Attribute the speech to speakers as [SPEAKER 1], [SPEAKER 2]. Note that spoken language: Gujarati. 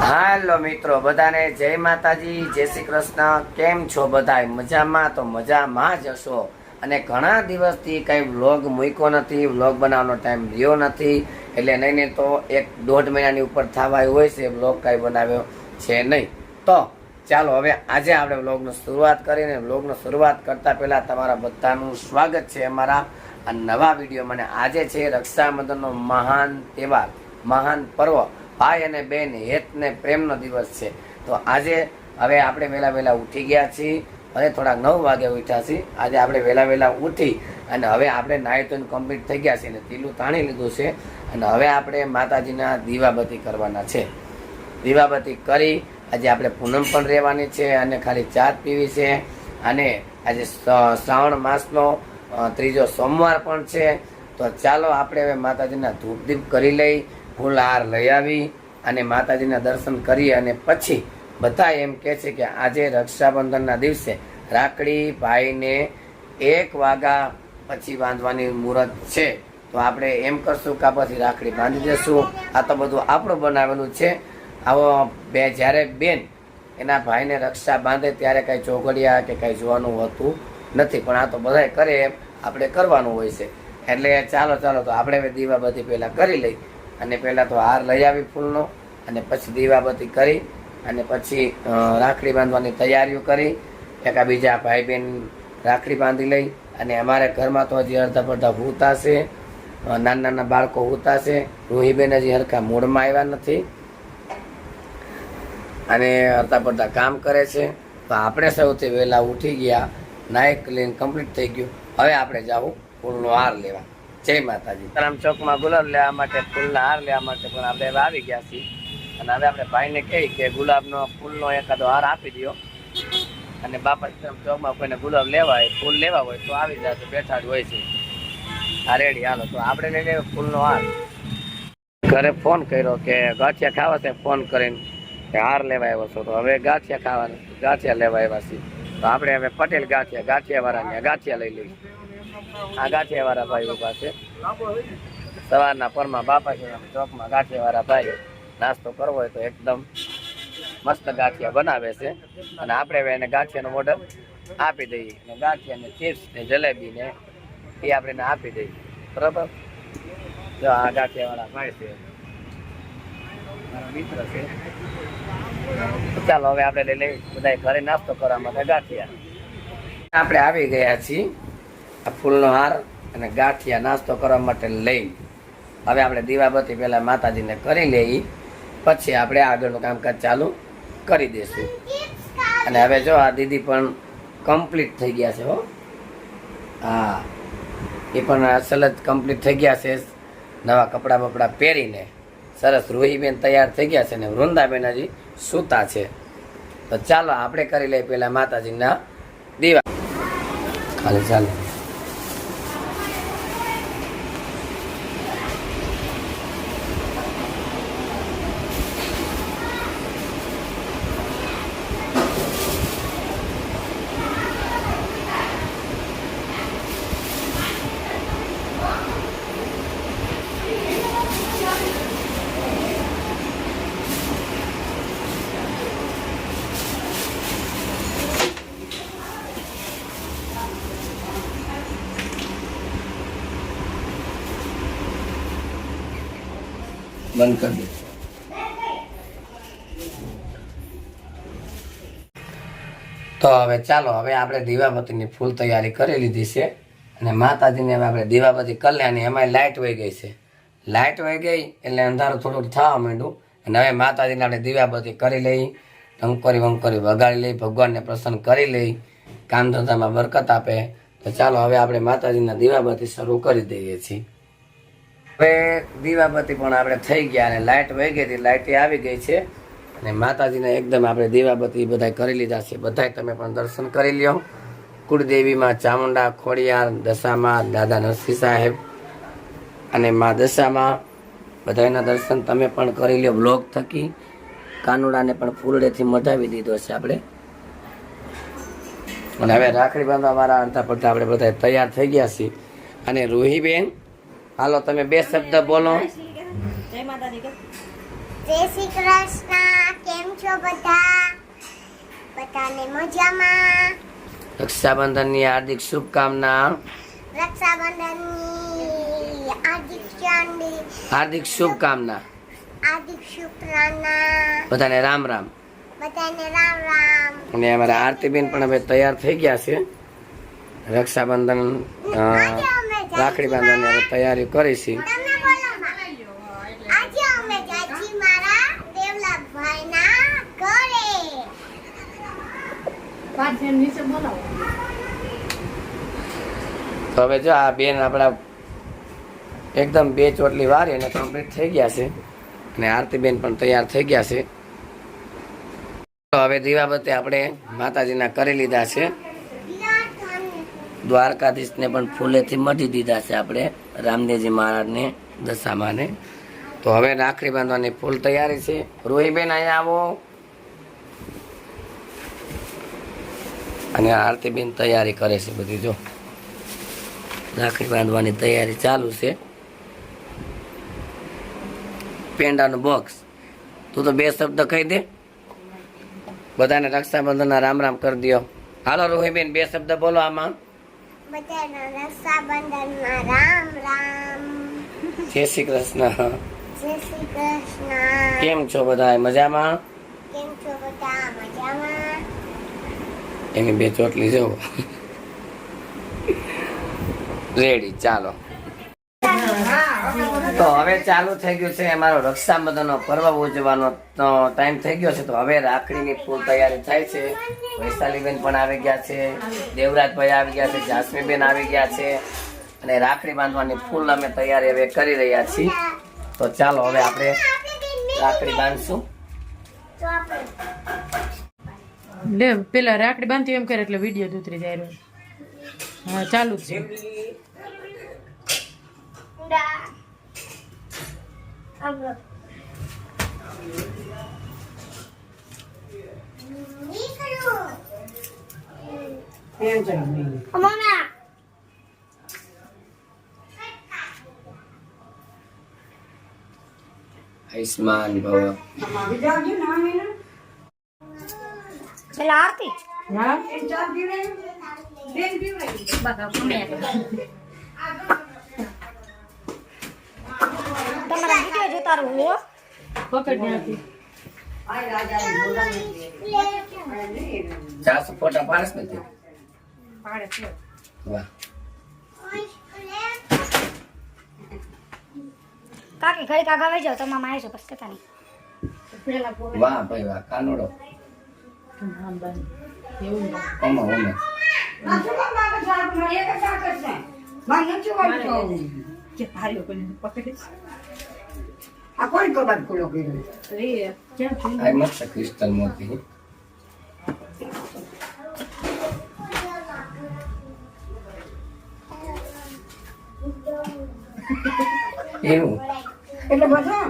[SPEAKER 1] હાલો મિત્રો, બધાને જય માતાજી, જય શ્રી કૃષ્ણ. કેમ છો બધા? મજામાં? તો મજામાં જ હશો. અને ઘણા દિવસથી કંઈ વ્લોગ મૂક્યો નથી, વ્લોગ બનાવવાનો ટાઈમ રહ્યો નથી. એટલે નહીં નહીં, તો એક દોઢ મહિનાની ઉપર થવા હોય છે, વ્લોગ કાંઈ બનાવ્યો છે નહીં. તો ચાલો, હવે આજે આપણે વ્લોગની શરૂઆત કરીને, વ્લોગની શરૂઆત કરતાં પહેલાં તમારા બધાનું સ્વાગત છે અમારા આ નવા વીડિયો મને આજે છે રક્ષાબંધનનો મહાન તહેવાર, મહાન પર્વ. ભાઈ અને બેન હેત ને પ્રેમનો દિવસ છે. તો આજે હવે આપણે વહેલા વહેલા ઉઠી ગયા છીએ. અને થોડાક નવ વાગે ઉઠ્યા છીએ. આજે આપણે વહેલા વહેલા ઉઠી અને હવે આપણે નાહી ધોઈને કમ્પ્લીટ થઈ ગયા છીએ અને તીલું તાણી લીધું છે. અને હવે આપણે માતાજીના દીવાબત્તી કરવાના છે. દીવાબત્તી કરી આજે આપણે પૂનમ પણ રહેવાની છે અને ખાલી ચા પીવી છે. અને આજે શ્રાવણ માસનો ત્રીજો સોમવાર પણ છે. તો ચાલો આપણે હવે માતાજીના ધૂપ દીપ કરી લઈ ફૂલ હાર લઈ આવી અને માતાજીના દર્શન કરી અને પછી બધા એમ કહે છે કે આજે રક્ષાબંધનના દિવસે રાખડી ભાઈને એક વાગા પછી બાંધવાની મુહૂર્ત છે. તો આપણે એમ કરશું કે પછી રાખડી બાંધી દેશું. આ તો બધું આપણું બનાવેલું છે. આવો બે જ્યારે બેન એના ભાઈને રક્ષા બાંધે ત્યારે કાંઈ ચોગડિયા કે કાંઈ જોવાનું હોતું નથી. પણ આ તો બધાય કરે એમ. આપણે કરવાનું હોય છે. એટલે ચાલો ચાલો, તો આપણે હવે બધી પહેલાં કરી લઈ અને પહેલાં તો હાર લઈ આવી ફૂલનો, અને પછી દીવાબત્તી કરી, અને પછી રાખડી બાંધવાની તૈયારીઓ કરી, એકા બીજા ભાઈ બહેન રાખડી બાંધી લઈ, અને અમારે ઘરમાં તો હજી અડધા પડધા હુતા છે નાના નાના બાળકો હુતા છે, રૂહીબેન હજી હરખા મૂડમાં આવ્યા નથી. અને અડધા પડધા કામ કરે છે. તો આપણે સૌથી વહેલા ઉઠી ગયા નાયક ક્લીન કમ્પ્લીટ થઈ ગયું. હવે આપણે જાવું ફૂલનો હાર લેવા. જય માતાજી. રામ ચોકમાં ગુલાબ લેવા માટે, ફૂલના હાર લેવા માટે પણ આપણે હવે આવી ગયા છીએ. અને હવે આપણે ભાઈને કહી કે ગુલાબનો, ફૂલનો એકાદો હાર આપી દો અને બાપા સીતારામ ચોકમાં કોઈને ગુલાબ લેવા હોય, ફૂલ લેવા હોય તો આવી જાય તો બેઠા જ હોય છે. હા, રેડી, હાલો, તો આપણે લઈ લઈએ ફૂલનો હાર. ઘરે ફોન કર્યો કે ગાંઠિયા ખાવા છે, ફોન કરીને કે હાર લેવા આવ્યો છો. તો હવે ગાંઠિયા ખાવાના, ગાંઠિયા લેવા આવ્યા છીએ. તો આપણે હવે પટેલ ગાંઠિયા ગાંઠિયા વાળા ગાંઠિયા લઈ લઈએ આ ગાંઠિયા વાળા ભાઈ ઊભા છે સવારના પરમાં બાપા ચોકમાં ગાંઠિયા વાળા ભાઈ નાસ્તો કરવો હોય તો એકદમ મસ્ત ગાંઠિયા બનાવે છે. અને આપણે હવે એને ગાંઠિયાનો ઓર્ડર આપી દઈએ. અને ગાંઠિયાને ચિપ્સ ને જલેબી ને એ આપણે આપી દઈએ. બરાબર? જો આ ગાંઠિયા વાળા ભાઈ છે. મિત્ર છે. ચાલો હવે આપણે લઈ લઈ બધા ઘરે નાસ્તો કરવા માટે ગાંઠિયા. આપણે આવી ગયા છીએ આ ફૂલનો હાર અને ગાંઠિયા નાસ્તો કરવા માટે લઈ હવે આપણે દીવાબત્તી પહેલાં માતાજીને કરી લઈ પછી આપણે આગળનું કામકાજ ચાલુ કરી દઈશું અને હવે જો આ દીદી પણ કમ્પ્લીટ થઈ ગયા છે હો. હા. એ પણ અસલ કમ્પ્લીટ થઈ ગયા છે. નવા કપડાં બપડા પહેરીને. સરસ રોહીબેન તૈયાર થઈ ગયા છે ને વૃંદાબેન હજી સૂતા છે. તો ચાલો, આપણે કરી લઈએ પહેલાં માતાજીના દીવા. ચાલો ચાલો. બંધ કરી દે. તો હવે ચાલો, હવે આપણે દીવાબત્તીની ફૂલ તૈયારી કરી લીધી છે અને માતાજીને હવે આપણે દીવાબત્તી કરી લે અને એમાં લાઇટ વહી ગઈ છે. લાઇટ વહી ગઈ એટલે અંધારું થોડુંક થવા માંડ્યું અને હવે માતાજીને આપણે દીવાબત્તી કરી લઈ ટંકોરી વંકોરી વગાડી લઈ, ભગવાનને પ્રસન્ન કરી લઈ કામ ધંધામાં બરકત આપે. તો ચાલો, હવે આપણે માતાજીના દીવાબત્તી શરૂ કરી દઈએ છીએ. હવે દીવાબત્તી પણ આપણે થઈ ગયા અને લાઇટ વહી ગઈ હતી લાઇટ આવી ગઈ છે. અને માતાજીને એકદમ આપણે દીવાબત્તી બધા કરી લીધા છે. બધાય તમે પણ દર્શન કરી લ્યો. કુળદેવીમાં ચામુંડા, ખોડિયાર, દશામાં દાદા નરસિંહ સાહેબ અને મા દશામાં બધાના દર્શન તમે પણ કરી લ્યો. બ્લોગ થકી કાનુડાને પણ ફૂલડેથી મટાવી દીધો છે આપણે. અને હવે રાખડી બાંધવા મારા અડધા પડતા આપણે બધા તૈયાર થઈ ગયા છીએ. અને રૂહીબેન હાલો તમે બે શબ્દ બોલો.
[SPEAKER 2] જય માતાજી
[SPEAKER 3] જય શ્રી કૃષ્ણ
[SPEAKER 2] કેમ છો બધા? બધાને મજામાં?
[SPEAKER 1] રક્ષાબંધનની હાર્દિક શુભકામના.
[SPEAKER 2] રક્ષાબંધનની હાર્દિક ચાંદી
[SPEAKER 1] હાર્દિક શુભકામના.
[SPEAKER 2] હાર્દિક શુક્રાના
[SPEAKER 1] બધાને રામ રામ.
[SPEAKER 2] બધાને રામ રામ.
[SPEAKER 1] અને અમારા આરતીબેન પણ હવે તૈયાર થઈ ગયા છે. રક્ષાબંધન રાખડી બાંધવાની હવે તૈયારી કરી છે.
[SPEAKER 2] તમે બોલો માં. આજે અમે જાજી મારા દેવલાભાઈના ઘરે.
[SPEAKER 1] તો હવે જો આ બેન આપણા એકદમ બે ચોટલી વારી અને કમ્પ્લીટ થઈ ગયા છે. અને આરતીબેન પણ તૈયાર થઈ ગયા છે. તો હવે દીવાબત્તી આપણે માતાજીના કરી લીધા છે. દ્વારકાધીશને પણ ફૂલેથી મઢી દીધા છે આપણે, રામદેવજી મહારાજને, દશામાને. તો હવે રાખડી બાંધવાની ફૂલ તૈયારી છે. રોહીબેન અહીંયા આવો. અને આરતીબેન તૈયારી કરે છે બધી, જો. રાખડી બાંધવાની તૈયારી ચાલુ છે. પેંડાનું બોક્સ તું તો બે શબ્દ કહી દે. બધાને રક્ષાબંધનના રામ રામ કરી દો હાલો રોહીબેન, બે શબ્દ બોલો આમાં.
[SPEAKER 2] રામ રામ.
[SPEAKER 1] જય શ્રી કૃષ્ણ.
[SPEAKER 2] જય શ્રી કૃષ્ણ.
[SPEAKER 1] કેમ છો બધા મજામાં?
[SPEAKER 2] કેમ છો બધા? મજામાં?
[SPEAKER 1] એની બે ચોટલી જો રેડી ચાલો. તો હવે ચાલુ થઈ ગયું છે અમારો રક્ષાબંધનનો પર્વ ઉજવવાનો ટાઈમ થઈ ગયો છે, તો હવે રાખડીની ફૂલ તૈયારી થાય છે. વૈશાલીબેન પણ આવી ગયા છે, દેવરાજભાઈ આવી ગયા છે, જાસમીબેન આવી ગયા છે, અને રાખડી બાંધવાની ફૂલ અમે તૈયારી હવે કરી રહ્યા છીએ. તો ચાલો હવે આપણે રાખડી બાંધશું.
[SPEAKER 3] પેલા રાખડી બાંધતી એમ કરે એટલે વીડિયો દૂતરી જાય. હા, ચાલુ જ છે
[SPEAKER 2] ડા આપણે નીકળું મમ્મા
[SPEAKER 1] આયુષ્માન ભવ
[SPEAKER 2] પેલા આરતી તમારા વીડિયો જોતા રહું હો
[SPEAKER 3] પકડ ત્યાંથી.
[SPEAKER 1] ચારસો ફોટા પાડસ ને તે. વાહ.
[SPEAKER 2] કાકી ઘડી કાકા વહી જાઓ તમારા માં આવજો પછી કહેતા નહીં.
[SPEAKER 1] વાહ ભાઈ વાહ કાનોડો.
[SPEAKER 3] આમ બાંધ. એવું ને.
[SPEAKER 1] ઓમો ઓમો
[SPEAKER 4] આ કોણ કબાટ ખુલ્લો કર્યો
[SPEAKER 3] એ ક્યાં છે?
[SPEAKER 1] આ મસ્ત ક્રિસ્ટલ મોતી એવું
[SPEAKER 4] એટલે બધા